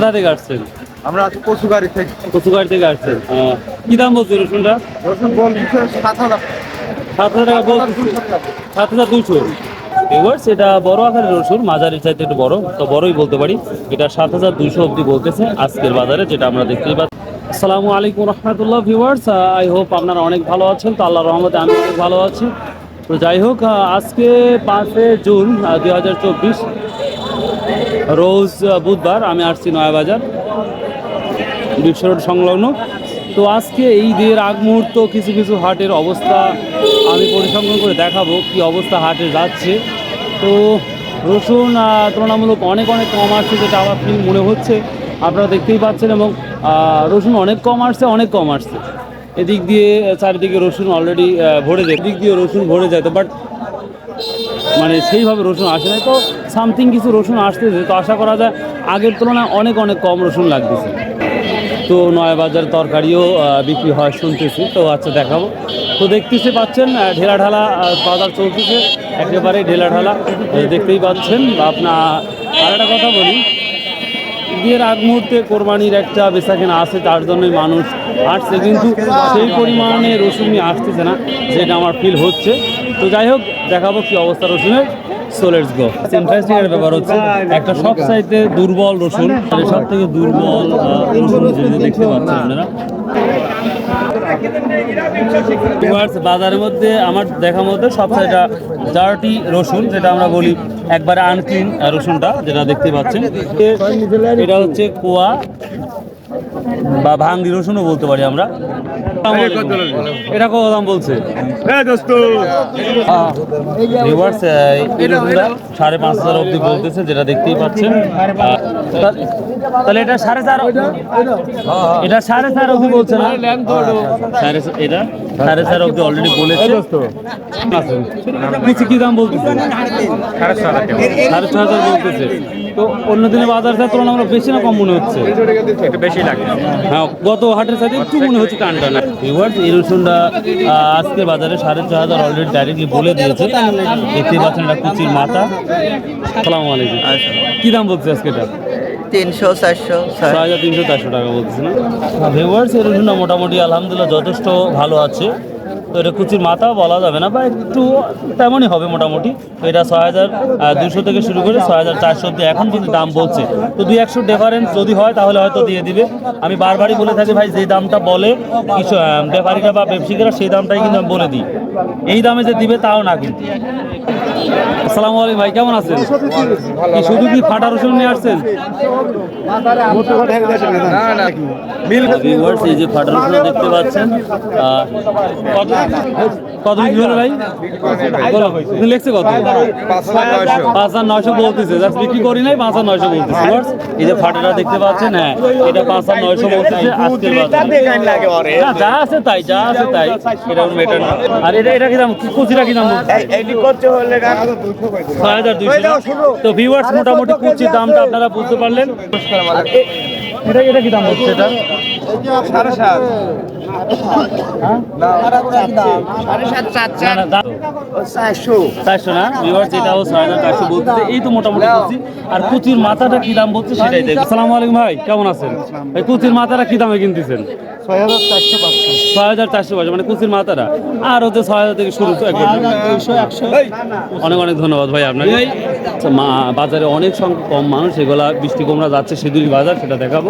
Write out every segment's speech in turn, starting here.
কোথা থেকে আসছেন? আমরা আছি কচু গাড়ি থেকে। কচুগাড়ি থেকে আসছেন। কি দাম বলছে রসুনটা? রসুন বলছে সাত হাজার। সাত হাজার টাকা সাত হাজার দুশো বড় আকারের রসুন মাঝারি চাইতে একটু বড় তো বড়ই বলতে পারি। এটা সাত হাজার দুশো অব্দি বলতেছে আজকের বাজারে যেটা আমরা দেখতেই পাচ্ছি। আসসালামু আলাইকুম রহমতুল্লাহ ভিউয়ার্স আই হোপ আপনারা অনেক ভালো আছেন তো আল্লাহ রহমতে আমি অনেক ভালো আছি। তো যাই হোক আজকে পাঁচে জুন দুই হাজার চব্বিশ। রোজ বুধবার আমি আসছি নয়াবাজার বিশ্ব রোড সংলগ্ন। তো আজকে এই দিনের আগ মুহূর্ত কিছু কিছু হাটের অবস্থা আমি পরিসংখ্যান করে দেখাবো কি অবস্থা হাটে যাচ্ছে তো রসুন তুলনামূলক অনেক অনেক কম আসছে, যেটা আমার ফিল মনে হচ্ছে। আপনারা দেখতেই পাচ্ছেন এবং রসুন অনেক কম আসছে, অনেক কম আসছে। এদিক দিয়ে, চারিদিকে রসুন অলরেডি ভরে যায়। এদিক দিয়ে রসুন ভরে যায়। তো বাট মানে সেইভাবে রসুন আসে না তো সামথিং কিছু রসুন আসতেছে। তো আশা করা যায় আগের তুলনায় অনেক অনেক কম রসুন লাগতেছে। তো নয় বাজার তরকারিও বিক্রি হয় শুনতেছি। তো আচ্ছা দেখাবো। তো দেখতেছি পাচ্ছেন ঢেলা ঢালা বাজার চলতেছে। একেবারে ঢেলা ঢালা দেখতেই পাচ্ছেন। আপনার আর একটা কথা বলি। বিয়ের আগ মুহূর্তে কোরবানির একটা বেচা কেনা আছে, তার জন্যই মানুষ আসছে। কিন্তু সেই পরিমাণে রসুন আসতেছে না, যেটা আমার ফিল হচ্ছে। তো যাই হোক, দেখাবো কি অবস্থা রসুনের। সোলেটস গো ইন্টারেস্টিং এর ব্যাপার হচ্ছে, একটা সব সাইডে দুর্বল রসুন আর সব থেকে দুর্বল রসুন যেটা দেখতে পাচ্ছেন আপনারা। বাজারের মধ্যে আমার দেখার মধ্যে সব সাইডটা জার্টি রসুন, যেটা আমরা বলি একবারে আনক্লিন রসুনটা যেটা দেখতে পাচ্ছেন। এটা হচ্ছে কোয়া বা ভাঙ্গি রসুনও বলতে পারি আমরা। এটা কত দাম বলছে? রসুনটা সাড়ে পাঁচ হাজার অব্দি বলতেছে যেটা দেখতেই পাচ্ছেন। তাহলে এটা সাড়ে চার এটা সাড়ে চার অব্দি বলছে না? সাড়ে এটা সাড়ে চার অব্দি অলরেডি বলেছে। কিছু কি দাম বলতেছে? সাড়ে ছ হাজার বলতেছে। তো অন্য দিনে বাজার যা তুলনামূলক বেশি না কম মনে হচ্ছে। একটু বেশি লাগে। হ্যাঁ গত হাটের সাথে একটু মনে হচ্ছে টান টানা ভিউয়ার্স এই রসুনটা আহ, বাজারে সাড়ে ছ হাজার অলরেডি ডাইরেক্টলি বলে দিয়েছে। দেখতেই পাচ্ছেন এটা কুচির মাথা। আসসালামু আলাইকুম। কি দাম বলছে আজকে এটা? তিনশো চারশো ছয়। হাজার তিনশো চারশো টাকা বলতেছে না? ভিউয়ার্স এই রসুনটা মোটামুটি আলহামদুলিল্লাহ যথেষ্ট ভালো আছে। তো এটা কুচির মাথাও বলা যাবে না, বা একটু তেমনই হবে মোটামুটি। তো এটা ছয় হাজার দুশো থেকে শুরু করে ছয় হাজার চারশো অব্দি এখন কিন্তু দাম বলছে। তো দুই একশো ডিফারেন্স যদি হয় তাহলে হয়তো দিয়ে দিবে। আমি বারবারই বলে থাকি ভাই, যে দামটা বলে, কিছু ব্যাপারীরা বা ব্যবসায়ীরা সেই দামটাই কিন্তু আমি বলে দিই। এই দামে যে দিবে তাও না কিন্তু। আসসালামু আলাইকুম ভাই কেমন আছেন? কি শুধু কি ফাটা রসুন নিয়ে আসছেন? এই যে ফাটা রসুন দেখতে পাচ্ছেন কত কত হলো ভাই? বলো, তুমি লিখছে কত? পাঁচ হাজার নয়শো বলতেছে জাস্ট বিক্রি করি নাই পাঁচ হাজার নয়শো বলতেছে। এই যে ফাটাটা দেখতে পাচ্ছেন হ্যাঁ এটা পাঁচ হাজার নয়শো বলতেছে আজকের বাজারে। যা আছে তাই যা আছে তাই। এটা আর এটা এটা কি দাম? কুচিটা কি দাম বলছে ছয় হাজার দুইশো তো ভিউয়ার্স মোটামুটি কুচির দামটা আপনারা বুঝতে পারলেন। এটা এটা কি দাম হচ্ছে এটা সাড়ে সাত। হ্যাঁ? আর কুচির মাথাটা কি দাম বলছে সেটাই দেখো। আসসালামু আলাইকুম ভাই কেমন আছেন? এই কুচির মাথাটা কি দামে কিনতেছেন? ছয় হাজার চারশো পাঁচশো। মানে কুচির মাথাটা। আর হচ্ছে ছয় হাজার থেকে শুরু অনেক অনেক ধন্যবাদ ভাই আপনাকে। আচ্ছা, মা বাজারে অনেক সংখ্যক কম মানুষ এগুলা বৃষ্টি কুমড়া যাচ্ছে সেদুরি বাজার সেটা দেখাবো।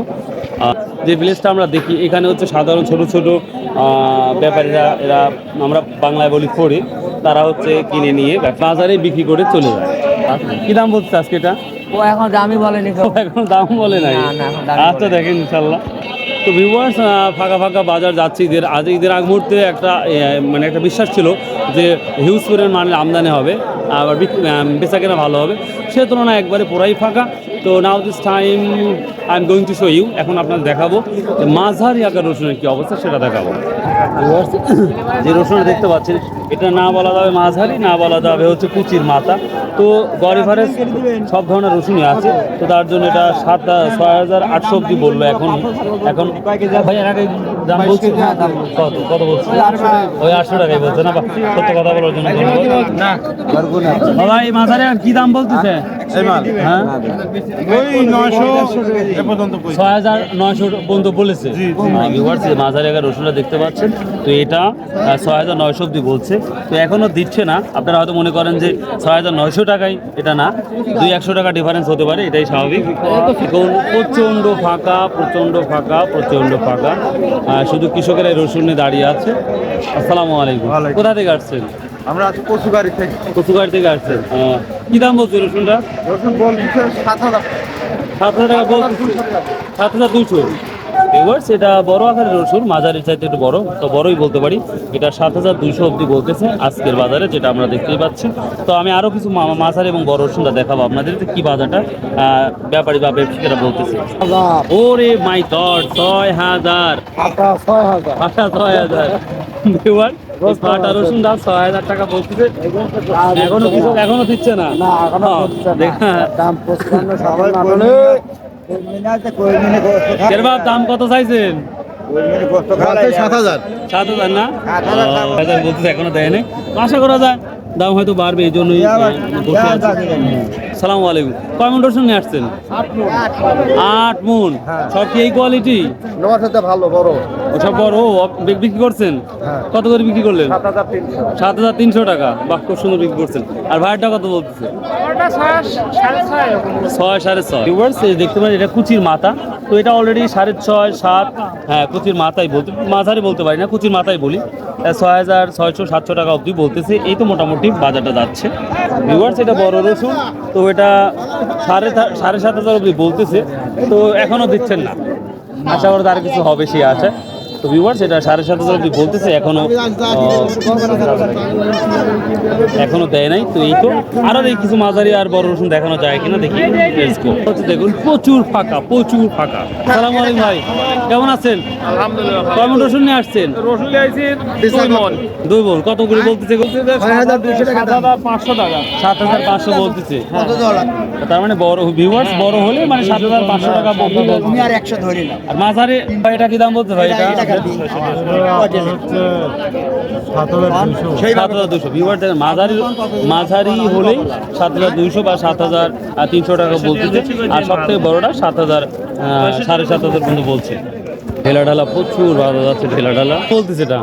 আর যে ভিলেজটা আমরা দেখি এখানে হচ্ছে সাধারণ ছোট ছোট ব্যাপারীরা এরা আমরা বাংলায় বলি পড়ে তারা হচ্ছে কিনে নিয়ে বাজারে বিক্রি করে চলে যায়। কি দাম বলছে আজকে এটা? ও এখন দামই বলেনি এখন দাম বলে নাই? আচ্ছা দেখেন ইনশাল্লাহ। তো ভিউয়ার্স ফাঁকা ফাঁকা বাজার যাচ্ছে ঈদের, আজ ঈদের আগ মুহূর্তে একটা মানে একটা বিশ্বাস ছিল যে হিউজ পরিমাণ আমদানি হবে, আবার বেচা কেনা ভালো হবে। সে তুলনায় একবারে পুরাই ফাঁকা। তো now this time I am going to show you এখন আপনার দেখাবো মাঝারি আকার রসুনের কী অবস্থা সেটা দেখাবো। যে রসুন দেখতে পাচ্ছেন এটা না বলা যাবে মাঝারি না বলা যাবে হচ্ছে কুচির মাথা। তো গরিফারের সব ধরনের রসুনই আছে। তো তার জন্য এটা সাত ছয় হাজার আটশো অব্দি বলল এখন। এখন দাম বলছি? কত কত বলছে? ওই আটশো টাকাই বলছে না সত্য কথা বলার জন্য ধন্যবাদ। মাঝারি কি দাম বলতেছে? হ্যাঁ? পর্যন্ত ছয় হাজার নয়শো পর্যন্ত বলেছে। মাঝারি আগে রসুনটা দেখতে পাচ্ছেন। তো এটা ছয় হাজার নয়শো অব্দি বলছে। তো এখনও দিচ্ছে না। আপনারা হয়তো মনে করেন যে ছয় হাজার নয়শো এটা না। দুই একশো টাকা ডিফারেন্স হতে পারে এটাই স্বাভাবিক। প্রচণ্ড ফাঁকা প্রচণ্ড ফাঁকা প্রচণ্ড ফাঁকা। শুধু কৃষকেরা এই রসুনে দাঁড়িয়ে আছে। আসসালামু আলাইকুম। কোথা থেকে আসছেন? আমরা আছি কচুগাড়ি থেকে। কচুগাড়ি থেকে আসছেন কি দাম বলছে রসুনটা? রসুন বলছে সাত হাজার। সাত হাজার টাকা বল সাত হাজার দুশো এবার সেটা বড় আকারের রসুন মাঝারি চাইতে একটু বড় তো বড়ই বলতে পারি। এটা সাত হাজার দুইশো অব্দি বলতেছে আজকের বাজারে যেটা আমরা দেখতেই পাচ্ছি। তো আমি আরও কিছু মাঝারি এবং বড় রসুনটা দেখাবো আপনাদের কি বাজারটা আহ, ব্যাপারী বা ব্যবসায়ীরা বলতেছে। ওরে মাই গড ছয় হাজার। ছয় হাজার। ছয় হাজার। পাটা রসুন দাম ছয় হাজার টাকা বলতেছে। এখনও কিছু এখনও দিচ্ছে না। দেখা সবাই দাম কত চাইছেন? সাত হাজার সাত হাজার। না? বলতেছে এখনও দেয়নি আশা করা যায় দাম হয়তো বাড়বে এই জন্যই সালাম আলাইকুম। কয় মন রসুন নিয়ে আসছেন? আট মন। সব কি এই কোয়ালিটি ভালো বড়। সব বড়? বিক্রি করছেন? হ্যাঁ। কত করে বিক্রি করলেন? সাত হাজার তিনশো। টাকা। বাহ খুব সুন্দর বিক্রি করছেন। আর ভাইয়েরটা কত বলতেছে? ছয় সাড়ে ছয় দেখতে পারেন এটা কুচির মাথা। তো এটা অলরেডি সাড়ে ছয় সাত। হ্যাঁ কুচির মাথায় বলতে মাঝারি বলতে পারি না কুচির মাথায় বলি। ছয় হাজার ছয়শো সাতশো টাকা অবধি বলতেছে। এই তো মোটামুটি বাজারটা যাচ্ছে। ভিউয়ার্স এটা বড় রসুন তো এটা সাড়ে সাড়ে সাত হাজার অবধি বলতেছে। তো এখনও দিচ্ছেন না। আশা করি তার কিছু হবে, সে আশা তো ভিউয়ার্স এটা সাড়ে সাত হাজার অবধি বলতেছে এখনও এখনও দেয় নাই। তো এই তো আরও এই কিছু মাঝারি আর বড় রসুন দেখানো যায় কিনা দেখি। দেখুন প্রচুর ফাঁকা প্রচুর ফাঁকা। সালাম আলাইকুম ভাই কেমন আছেন? আলহামদুলিল্লাহ কেমন রসুন নিয়ে আসছেন? রসুন দুই মন। দুই কত করে বলতেছে সাত হাজার পাঁচশো টাকা। সাত হাজার পাঁচশো বলতেছে। তার মানে বড় ভিউয়ার্স বড় হলে মানে সাত হাজার পাঁচশো টাকা বলতে আর একশো ধরি না। আর মাঝারি ভাই এটা কি দাম বলতে ভাই এটা সাত হাজার দুশো ভিউয়ার দেখেন মাঝারি মাঝারি হলেই সাত হাজার দুইশো বা সাত হাজার তিনশো টাকা বলতেছে। আর সব থেকে বড়টা সাত হাজার আহ, সাড়ে সাত হাজার পর্যন্ত বলছে। ঢেলা ঢালা প্রচুর বাজার যাচ্ছে ঢেলা ঢালা বলতেছে এটা।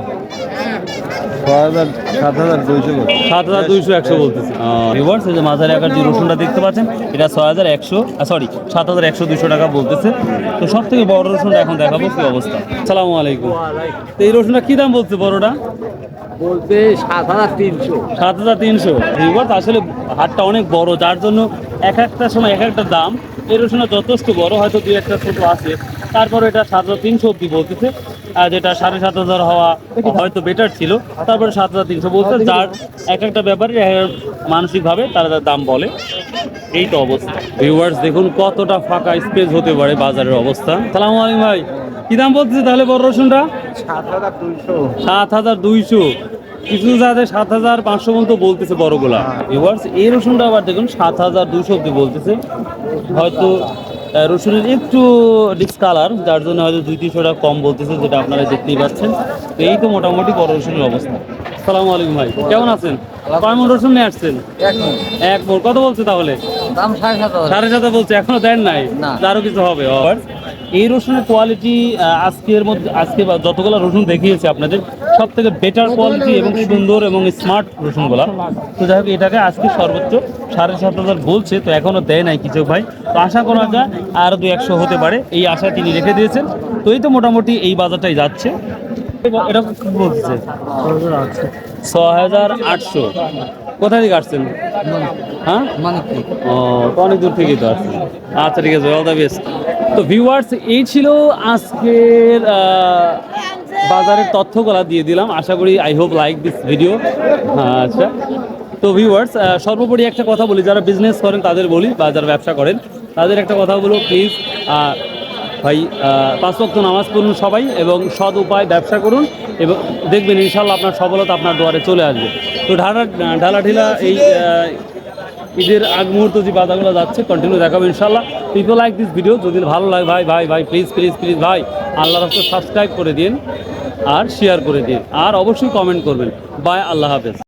সাত হাজার দুইশো সাত হাজার দুইশো একশো বলতেছে। রিভার্স এই যে মাঝারি আকার যে রসুনটা দেখতে পাচ্ছেন এটা ছয় হাজার একশো সরি সাত হাজার একশো দুইশো টাকা বলতেছে। তো সব থেকে বড় রসুনটা এখন দেখাবো কি অবস্থা? সালামু আলাইকুম। তো এই রসুনটা কি দাম বলছে বড়টা? বলতে সাত হাজার তিনশো। সাত হাজার তিনশো। রিভার্স আসলে হাটটা অনেক বড় যার জন্য এক একটা সময় এক একটা দাম। এই রসুনটা যথেষ্ট বড় হয়তো দুই একটা ছোট আছে। তারপরে এটা সাত হাজার তিনশো অব্দি বলতেছে। যেটা সাড়ে সাত হাজার হওয়া হয়তো বেটার ছিল। তারপরে সাত হাজার তিনশো বলতে যার এক একটা ব্যাপারে মানসিকভাবে তারা তার দাম বলে। এই তো অবস্থা। ভিউয়ার্স দেখুন কতটা ফাঁকা স্পেস হতে পারে বাজারের অবস্থা। সালামু আলাইকুম ভাই কি দাম বলতেছে তাহলে বড় রসুনটা? সাত হাজার দুইশো। কিছু যাতে সাত হাজার পাঁচশো পর্যন্ত বলতেছে বড়গুলা। ভিউয়ার্স এই রসুনটা আবার দেখুন সাত হাজার দুইশো অব্দি বলতেছে। হয়তো রসুনের একটু ডিসকালার যার জন্য হয়তো দুই তিনশো টাকা কম বলতেছে যেটা আপনারা দেখতেই পাচ্ছেন। তো এই তো মোটামুটি বড় রসুনের অবস্থা। সালামু আলাইকুম ভাই কেমন আছেন? কয় মন রসুন নিয়ে আসছেন? এক মন। কত বলছে তাহলে? সাড়ে সাত সাথে বলছে এখনও দেন নাই? তারও আরও কিছু হবে আবার এই রসুনের কোয়ালিটি আজকের মধ্যে আজকে যতগুলো রসুন দেখিয়েছি আপনাদের সব থেকে বেটার কোয়ালিটি এবং সুন্দর এবং স্মার্ট রসুনগুলা। তো যাই হোক এটাকে আজকে সর্বোচ্চ সাড়ে সাত হাজার বলছে তো এখনও দেয় নাই কিছু ভাই। তো আশা করা যায় আরও দু একশো হতে পারে এই আশা তিনি রেখে দিয়েছেন। তো এই তো মোটামুটি এই বাজারটাই যাচ্ছে। এটা কি বলছে? ছ হাজার আটশো। কোথা থেকে আসছেন? হ্যাঁ? ও অনেক দূর থেকেই তো আসছে আচ্ছা ঠিক আছে অল দ্য বেস্ট। তো ভিউয়ার্স এই ছিল আজকের বাজারের তথ্যগুলা দিয়ে দিলাম। আশা করি I hope like this video আচ্ছা। তো ভিউয়ার্স সর্বোপরি একটা কথা বলি, যারা বিজনেস করেন তাদের বলি, বা যারা ব্যবসা করেন, তাদের একটা কথা বলো প্লিজ ভাই পাঁচ ওয়াক্ত নামাজ পড়ুন সবাই, এবং সৎ উপায় ব্যবসা করুন, এবং দেখবেন ইনশাল্লাহ আপনার সফলতা আপনার দুয়ারে চলে আসবে। তো ঢালা ঢালা ঢিলা এই ঈদের আগ মুহূর্ত যে বাধাগুলো যাচ্ছে কন্টিনিউ দেখাবো ইনশাল্লাহ পিপল লাইক দিস ভিডিও যদি ভালো লাগে, ভাই ভাই ভাই প্লিজ প্লিজ প্লিজ ভাই আল্লাহ রাস্তা সাবস্ক্রাইব করে দিন আর শেয়ার করে দিন। আর অবশ্যই কমেন্ট করবেন। বাই আল্লাহ হাফেজ।